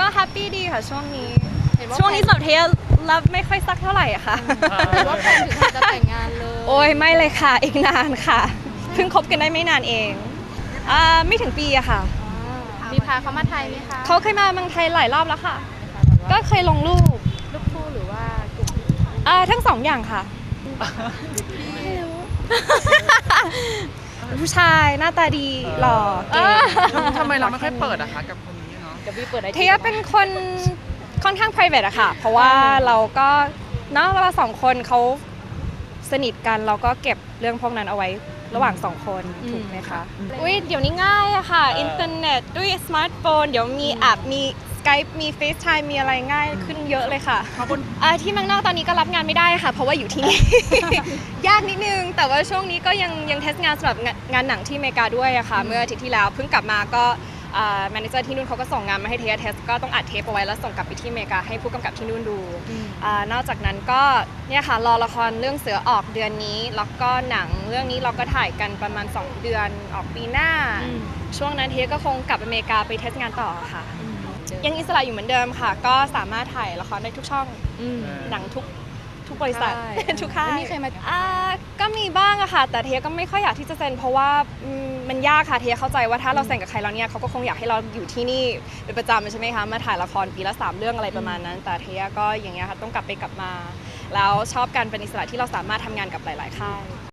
ก็แฮปปี้ดีค่ะช่วงนี้ เห็นว่าช่วงนี้สำหรับเทียรับไม่ค่อยสักเท่าไหร่อะค่ะ เห็นว่าแฟนถึงขั้นจะแต่งงานเลย โอ้ยไม่เลยค่ะ อีกนานค่ะ เพิ่งคบกันได้ไม่นานเองอ่าไม่ถึงปีอะค่ะอ่ามีพาเขามาไทยไหมคะเขาเคยมาเมืองไทยหลายรอบแล้วค่ะ ก็เคยลงรูปลูกคู่หรือว่ากลุ่มอ่าทั้งสองอย่างค่ะ ผู้ชายหน้าตาดีหล่อเก่ง ทำไมเราไม่ค่อยเปิดอะคะกับคนนี้เนาะ กับพี่เปิดไอเทียเป็นคนค่อนข้าง private อะค่ะ เพราะว่าเราก็เนาะเวลาสองคนเขาสนิทกันเราก็เก็บเรื่องพวกนั้นเอาไว้ระหว่างสองคนถูกไหมคะอุ้ยเดี๋ยวนี้ง่ายอะค่ะ อินเทอร์เน็ตด้วยสมาร์ทโฟน เดี๋ยวมีแอปมี Skype มี FaceTime มีอะไรง่ายขึ้นเยอะเลยค่ะเขาบนอ่าที่เมืองนอกตอนนี้ก็รับงานไม่ได้ค่ะ เพราะว่าอยู่ที่นี่ ยากนิดนึง แต่ว่าช่วงนี้ก็ยังยังเทสงานสำหรับงานงานหนังที่อเมริกาด้วยอะค่ะ เมื่ออาทิตย์ที่แล้วเพิ่งกลับมาก็ แมเนเจอร์ที่นู่นเขาก็ส่งงานมาให้เทสเทสก็ต้องอัดเทปเอาไว้แล้วส่งกลับไปที่อเมริกาให้ผู้กำกับที่นู่นดูอ่านอกจากนั้นก็เนี่ยค่ะรอละครเรื่องเสือออกเดือนนี้ แล้วก็หนังเรื่องนี้เราก็ถ่ายกันประมาณ 2 เดือนออกปีหน้า ช่วงนั้นเทสก็คงกลับอเมริกาไปเทสงานต่อค่ะยังอิสระอยู่เหมือนเดิมค่ะ ก็สามารถถ่ายละครได้ทุกช่องหนังทุก ทุกบริษัททุกค่ายแล้วมีใครมา อ่าก็มีบ้างอะค่ะ แต่เทียก็ไม่ค่อยอยากที่จะเซ็นเพราะว่าอืมมันยากค่ะเทียเข้าใจว่าถ้าเราเซ็นกับใครแล้วเนี่ยเขาก็คงอยากให้เราอยู่ที่นี่เป็นประจำใช่ไหมคะมาถ่ายละครปีละสามเรื่องอะไรประมาณนั้น แต่เทียก็อย่างเงี้ยค่ะต้องกลับไปกลับมา แล้วชอบการเป็นอิสระที่เราสามารถทำงานกับหลาย ๆ ค่าย